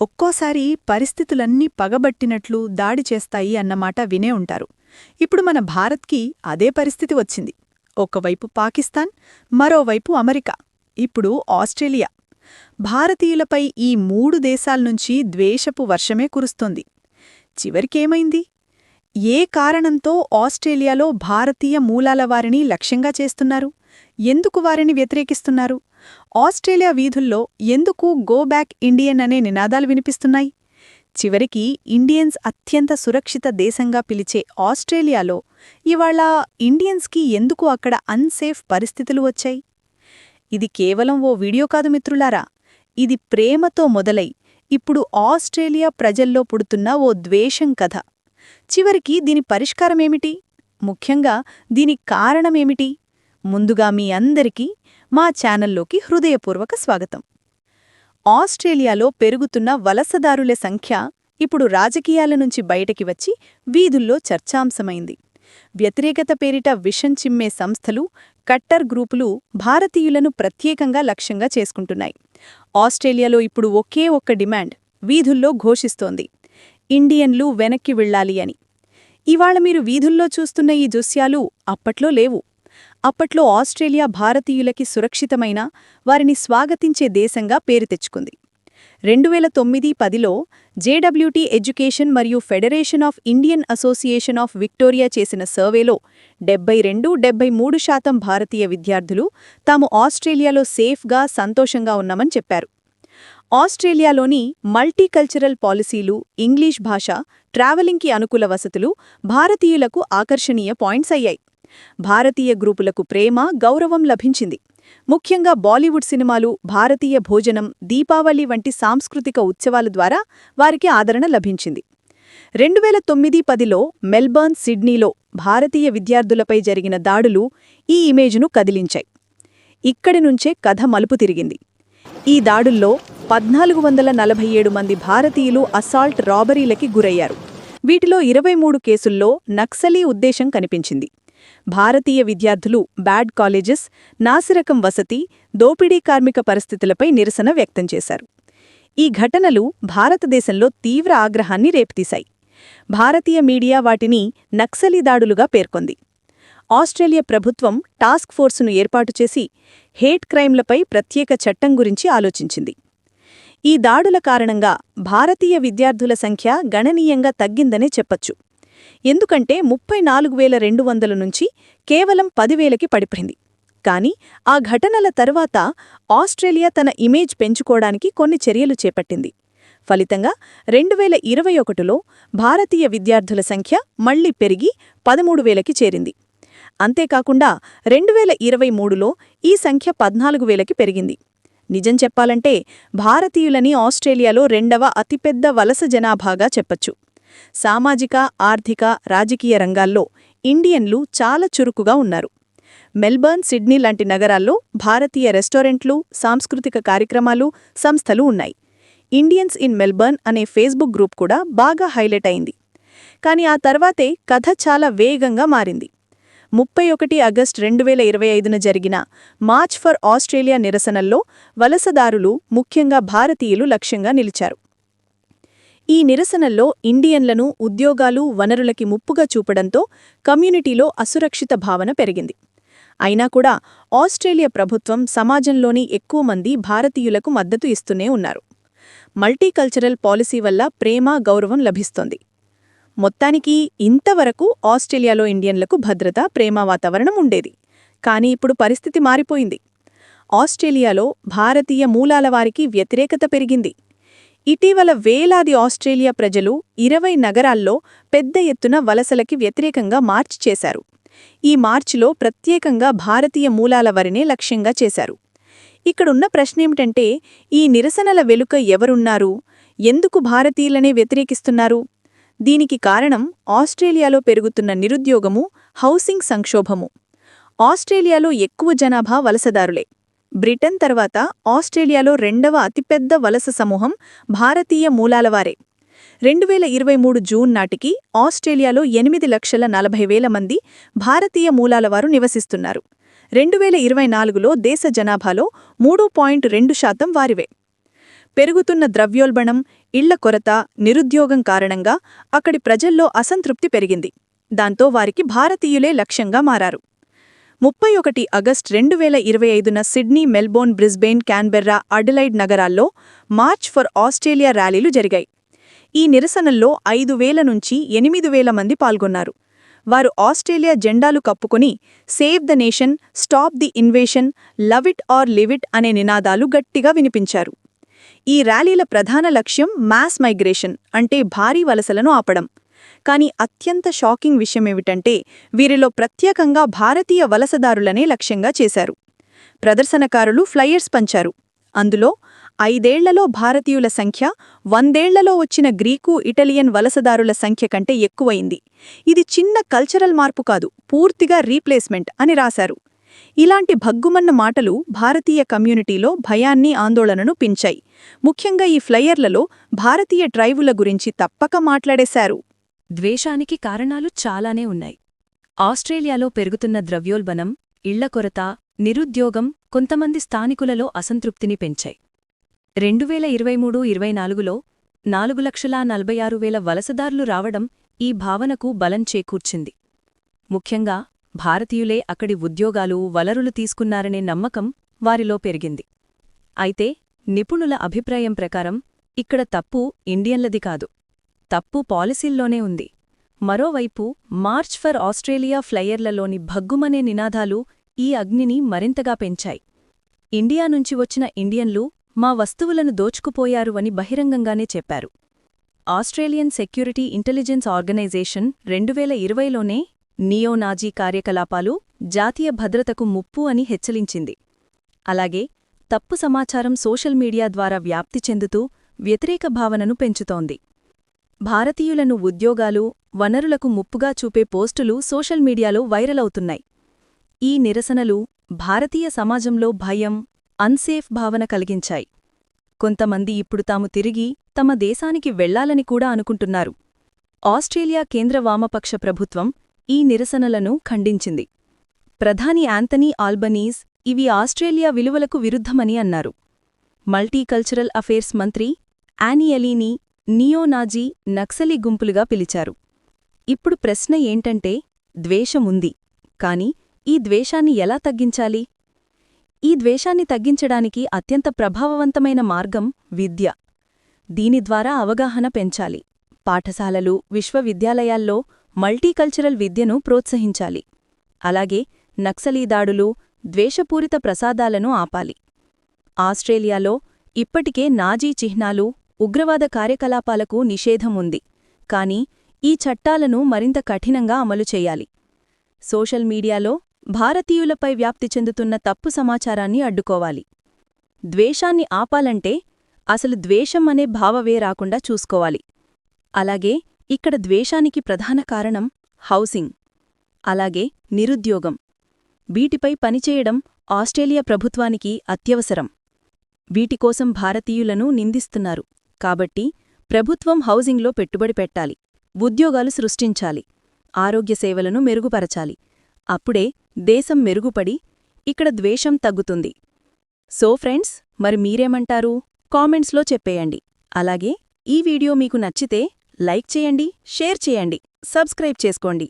ఒక్కోసారి పరిస్థితులన్నీ పగబట్టినట్లు దాడి చేస్తాయి అన్నమాట వినే ఉంటారు. ఇప్పుడు మన భారత్కి అదే పరిస్థితి వచ్చింది. ఒకవైపు పాకిస్తాన్ మరోవైపు అమెరికా. ఇప్పుడు ఆస్ట్రేలియా. భారతీయులపై ఈ మూడు దేశాల్నుంచి ద్వేషపు వర్షమే కురుస్తోంది. చివరికేమైంది? ఏ కారణంతో ఆస్ట్రేలియాలో భారతీయ మూలాల వారిని లక్ష్యంగా చేస్తున్నారు? ఎందుకు వారిని వ్యతిరేకిస్తున్నారు? ఆస్ట్రేలియా వీధుల్లో ఎందుకు గో బ్యాక్ ఇండియన్ అనే నినాదాలు వినిపిస్తున్నాయి? చివరికి ఇండియన్స్ అత్యంత సురక్షిత దేశంగా పిలిచే ఆస్ట్రేలియాలో ఇవాళ ఇండియన్స్కి ఎందుకు అక్కడ అన్సేఫ్ పరిస్థితులు వచ్చాయి? ఇది కేవలం ఓ వీడియో కాదు మిత్రులారా. ఇది ప్రేమతో మొదలై ఇప్పుడు ఆస్ట్రేలియా ప్రజల్లో పుడుతున్న ఓ ద్వేషం కథ. చివరికి దీని పరిష్కారమేమిటి? ముఖ్యంగా దీని కారణమేమిటి? ముందుగా మీ అందరికీ మా ఛానల్లోకి హృదయపూర్వక స్వాగతం. ఆస్ట్రేలియాలో పెరుగుతున్న వలసదారుల సంఖ్య ఇప్పుడు రాజకీయాల నుంచి బయటకి వచ్చి వీధుల్లో చర్చాంశమైంది. వ్యతిరేకత పేరిట విషం చిమ్మే సంస్థలు కట్టర్ గ్రూపులు భారతీయులను ప్రత్యేకంగా లక్ష్యంగా చేసుకుంటున్నాయి. ఆస్ట్రేలియాలో ఇప్పుడు ఒకే ఒక్క డిమాండ్ వీధుల్లో ఘోషిస్తోంది. ఇండియన్లు వెనక్కి వెళ్ళాలి అని. ఇవాళ మీరు వీధుల్లో చూస్తున్న ఈ దృశ్యాలు అప్పట్లో లేవు. అప్పట్లో ఆస్ట్రేలియా భారతీయులకి సురక్షితమైన వారిని స్వాగతించే దేశంగా పేరు తెచ్చుకుంది. రెండు వేల తొమ్మిది పదిలో జేడబ్ల్యూటీ ఎడ్యుకేషన్ మరియు federation of Indian association of Victoria చేసిన సర్వేలో డెబ్బై రెండు డెబ్బై మూడు శాతం భారతీయ విద్యార్థులు తాము ఆస్ట్రేలియాలో సేఫ్గా సంతోషంగా ఉన్నామని చెప్పారు. ఆస్ట్రేలియాలోని మల్టీకల్చరల్ పాలసీలు ఇంగ్లీష్ భాష ట్రావెలింగ్కి అనుకూల వసతులు భారతీయులకు ఆకర్షణీయ పాయింట్స్ అయ్యాయి. భారతీయ గ్రూపులకు ప్రేమ గౌరవం లభించింది. ముఖ్యంగా బాలీవుడ్ సినిమాలు భారతీయ భోజనం దీపావళి వంటి సాంస్కృతిక ఉత్సవాల ద్వారా వారికి ఆదరణ లభించింది. రెండు వేల తొమ్మిది పదిలో మెల్బర్న్ సిడ్నీలో భారతీయ విద్యార్థులపై జరిగిన దాడులు ఈ ఇమేజ్ను కదిలించాయి. ఇక్కడి నుంచే కథ మలుపు తిరిగింది. ఈ దాడుల్లో పద్నాలుగు వందల నలభై ఏడు మంది భారతీయులు అసాల్ట్ రాబరీలకి గురయ్యారు. వీటిలో ఇరవై మూడు కేసుల్లో నక్సలీ ఉద్దేశం కనిపించింది. భారతీయ విద్యార్థులు బ్యాడ్ కాలేజెస్ నాసిరకం వసతి దోపిడీ కార్మిక పరిస్థితులపై నిరసన వ్యక్తం చేశారు. ఈ ఘటనలు భారతదేశంలో తీవ్ర ఆగ్రహాన్ని రేపుతీశాయి. భారతీయ మీడియా వాటిని నక్సలీ దాడులుగా పేర్కొంది. ఆస్ట్రేలియా ప్రభుత్వం టాస్క్ ఫోర్సును ఏర్పాటు చేసి హేట్ క్రైమ్లపై ప్రత్యేక చట్టం గురించి ఆలోచించింది. ఈ దాడుల కారణంగా భారతీయ విద్యార్థుల సంఖ్య గణనీయంగా తగ్గిందనే చెప్పచ్చు. ఎందుకంటే ముప్పై నాలుగు వేల రెండు వందల నుంచి కేవలం పదివేలకి పడిపోయింది. కాని ఆ ఘటనల తరువాత ఆస్ట్రేలియా తన ఇమేజ్ పెంచుకోవడానికి కొన్ని చర్యలు చేపట్టింది. ఫలితంగా రెండు వేల ఇరవై ఒకటిలో భారతీయ విద్యార్థుల సంఖ్య మళ్ళీ పెరిగి పదమూడు వేలకి చేరింది. అంతేకాకుండా రెండు వేల ఇరవై మూడులో ఈ సంఖ్య పద్నాలుగు వేలకి పెరిగింది. నిజం చెప్పాలంటే భారతీయులని ఆస్ట్రేలియాలో రెండవ అతిపెద్ద వలస జనాభాగా చెప్పచ్చు. సామాజిక ఆర్థిక రాజకీయ రంగాల్లో ఇండియన్లు చాలా చురుకుగా ఉన్నారు. మెల్బర్న్ సిడ్నీ లాంటి నగరాల్లో భారతీయ రెస్టారెంట్లు సాంస్కృతిక కార్యక్రమాలు సంస్థలు ఉన్నాయి. ఇండియన్స్ ఇన్ మెల్బర్న్ అనే ఫేస్బుక్ గ్రూప్ కూడా బాగా హైలైట్ అయింది. కాని ఆ తర్వాతే కథ చాలా వేగంగా మారింది. ముప్పై ఒకటి ఆగస్ట్ రెండు వేల ఇరవై ఐదున జరిగిన మార్చ్ ఫర్ ఆస్ట్రేలియా నిరసనల్లో వలసదారులు ముఖ్యంగా భారతీయులు లక్ష్యంగా నిలిచారు. ఈ నిరసనల్లో ఇండియన్లను ఉద్యోగాలు వనరులకి ముప్పుగా చూపడంతో కమ్యూనిటీలో అసురక్షిత భావన పెరిగింది. అయినా కూడా ఆస్ట్రేలియా ప్రభుత్వం సమాజంలోని ఎక్కువ మంది భారతీయులకు మద్దతు ఇస్తూనే ఉన్నారు. మల్టీకల్చరల్ పాలసీ వల్ల ప్రేమ గౌరవం లభిస్తోంది. మొత్తానికి ఇంతవరకు ఆస్ట్రేలియాలో ఇండియన్లకు భద్రత ప్రేమ వాతావరణం ఉండేది. కానీ ఇప్పుడు పరిస్థితి మారిపోయింది. ఆస్ట్రేలియాలో భారతీయ మూలాల వారికి వ్యతిరేకత పెరిగింది. ఇటీవల వేలాది ఆస్ట్రేలియా ప్రజలు ఇరవై నగరాల్లో పెద్ద ఎత్తున వలసలకి వ్యతిరేకంగా మార్చ్ చేశారు. ఈ మార్చిలో ప్రత్యేకంగా భారతీయ మూలాల వరినే లక్ష్యంగా చేశారు. ఇక్కడున్న ప్రశ్నేమిటంటే ఈ నిరసనల వెలుక ఎవరున్నారు? ఎందుకు భారతీయులనే వ్యతిరేకిస్తున్నారు? దీనికి కారణం ఆస్ట్రేలియాలో పెరుగుతున్న నిరుద్యోగము హౌసింగ్ సంక్షోభము. ఆస్ట్రేలియాలో ఎక్కువ జనాభా వలసదారులే. బ్రిటన్ తర్వాత ఆస్ట్రేలియాలో రెండవ అతిపెద్ద వలస సమూహం భారతీయ మూలాలవారే రెండు వేల ఇరవై మూడు జూన్ నాటికి ఆస్ట్రేలియాలో ఎనిమిది లక్షల నలభై వేల మంది భారతీయ మూలాలవారు నివసిస్తున్నారు. రెండు వేల ఇరవై నాలుగులో దేశ జనాభాలో మూడు పాయింట్ రెండు శాతం వారివే. పెరుగుతున్న ద్రవ్యోల్బణం ఇళ్ళ కొరత నిరుద్యోగం కారణంగా అక్కడి ప్రజల్లో అసంతృప్తి పెరిగింది. దాంతో వారికి భారతీయులే లక్ష్యంగా మారారు. ముప్పై ఒకటి ఆగస్ట్ రెండు వేల ఇరవై ఐదున Sydney Melbourne Brisbane Canberra Adelaide నగరాల్లో మార్చ్ ఫర్ ఆస్ట్రేలియా ర్యాలీలు జరిగాయి. ఈ నిరసనల్లో ఐదు వేల నుంచి ఎనిమిది వేల మంది పాల్గొన్నారు. వారు ఆస్ట్రేలియా జెండాలు కప్పుకుని save the nation stop the invasion love it or leave it అనే నినాదాలు గట్టిగా వినిపించారు. ఈ ర్యాలీల ప్రధాన లక్ష్యం మాస్ మైగ్రేషన్ అంటే భారీ వలసలను ఆపడం. కానీ అత్యంత షాకింగ్ విషయమేమిటంటే వీరిలో ప్రత్యేకంగా భారతీయ వలసదారులనే లక్ష్యంగా చేశారు. ప్రదర్శనకారులు ఫ్లయర్స్ పంచారు. అందులో ఐదేళ్ళలో భారతీయుల సంఖ్య వందేళ్ళలో వచ్చిన గ్రీకు ఇటలియన్ వలసదారుల సంఖ్య కంటే ఎక్కువయింది ఇది చిన్న కల్చరల్ మార్పు కాదు పూర్తిగా రీప్లేస్మెంట్ అని రాశారు. ఇలాంటి భగ్గుమన్న మాటలు భారతీయ కమ్యూనిటీలో భయాన్ని ఆందోళనను పెంచాయి. ముఖ్యంగా ఈ ఫ్లయర్లలో భారతీయ ట్రైబుల గురించి తప్పక మాట్లాడేశారు. ద్వేషానికి కారణాలు చాలానే ఉన్నాయి. ఆస్ట్రేలియాలో పెరుగుతున్న ద్రవ్యోల్బణం ఇళ్ళ కొరత నిరుద్యోగం కొంతమంది స్థానికులలో అసంతృప్తిని పెంచాయి. రెండువేల ఇరవై మూడు ఇరవై నాలుగులో నాలుగు లక్షల నలభై ఆరు వేల వలసదారులు రావడం ఈ భావనకు బలం చేకూర్చింది. ముఖ్యంగా భారతీయులే అక్కడి ఉద్యోగాలు వలరులు తీసుకున్నారనే నమ్మకం వారిలో పెరిగింది. అయితే నిపుణుల అభిప్రాయం ప్రకారం ఇక్కడ తప్పు ఇండియన్లది కాదు. తప్పు పాలసీల్లోనే ఉంది. మరోవైపు మార్చ్ ఫర్ ఆస్ట్రేలియా ఫ్లయర్లలోని భగ్గుమనే నినాదాలు ఈ అగ్నిని మరింతగా పెంచాయి. ఇండియా నుంచి వచ్చిన ఇండియన్లు మా వస్తువులను దోచుకుపోయారు అని బహిరంగంగానే చెప్పారు. ఆస్ట్రేలియన్ సెక్యూరిటీ ఇంటెలిజెన్స్ ఆర్గనైజేషన్ రెండువేల ఇరవైలోనే నియోనాజీ కార్యకలాపాలు జాతీయ భద్రతకు ముప్పు అని హెచ్చరించింది. అలాగే తప్పు సమాచారం సోషల్ మీడియా ద్వారా వ్యాప్తి చెందుతూ వ్యతిరేక భావనను పెంచుతోంది. భారతీయులను ఉద్యోగాలు వనరులకు ముప్పుగా చూపే పోస్టులు సోషల్ మీడియాలో వైరలవుతున్నాయి ఈ నిరసనలు భారతీయ సమాజంలో భయం అన్సేఫ్ భావన కలిగించాయి. కొంతమంది ఇప్పుడు తాము తిరిగి తమ దేశానికి వెళ్ళాలని కూడా అనుకుంటున్నారు. ఆస్ట్రేలియా కేంద్ర వామపక్ష ప్రభుత్వం ఈ నిరసనలను ఖండించింది. ప్రధాని యాంథనీ ఆల్బనీస్ ఇవి ఆస్ట్రేలియా విలువలకు విరుద్ధమని అన్నారు. మల్టీకల్చరల్ అఫేర్స్ మంత్రి యానీ నియోనాజీ నక్సలీ గుంపులుగా పిలిచారు. ఇప్పుడు ప్రశ్న ఏంటంటే ద్వేషముంది. కాని ఈ ద్వేషాన్ని ఎలా తగ్గించాలి? ఈ ద్వేషాన్ని తగ్గించడానికి అత్యంత ప్రభావవంతమైన మార్గం విద్య. దీని ద్వారా అవగాహన పెంచాలి. పాఠశాలలు విశ్వవిద్యాలయాల్లో మల్టీకల్చరల్ విద్యను ప్రోత్సహించాలి. అలాగే నక్సలీదాడులు ద్వేషపూరిత ప్రసాదాలను ఆపాలి. ఆస్ట్రేలియాలో ఇప్పటికే నాజీ చిహ్నాలు ఉగ్రవాద కార్యకలాపాలకు నిషేధం ఉంది కాని ఈ చట్టాలను మరింత కఠినంగా అమలు చేయాలి. సోషల్ మీడియాలో భారతీయులపై వ్యాప్తి చెందుతున్న తప్పు సమాచారాన్ని అడ్డుకోవాలి. ద్వేషాన్ని ఆపాలంటే అసలు ద్వేషం అనే భావవే రాకుండా చూసుకోవాలి. అలాగే ఇక్కడ ద్వేషానికి ప్రధాన కారణం హౌసింగ్. అలాగే నిరుద్యోగం. వీటిపై పనిచేయడం ఆస్ట్రేలియా ప్రభుత్వానికి అత్యవసరం. వీటికోసం భారతీయులను నిందిస్తున్నారు. కాబట్టి ప్రభుత్వం హౌసింగ్లో పెట్టుబడి పెట్టాలి ఉద్యోగాలు సృష్టించాలి ఆరోగ్య సేవలను మెరుగుపరచాలి. అప్పుడే దేశం మెరుగుపడి ఇక్కడ ద్వేషం తగ్గుతుంది. సో ఫ్రెండ్స్ మరి మీరేమంటారు? కామెంట్స్లో చెప్పేయండి. అలాగే ఈ వీడియో మీకు నచ్చితే లైక్ చేయండి షేర్ చేయండి సబ్స్క్రైబ్ చేసుకోండి.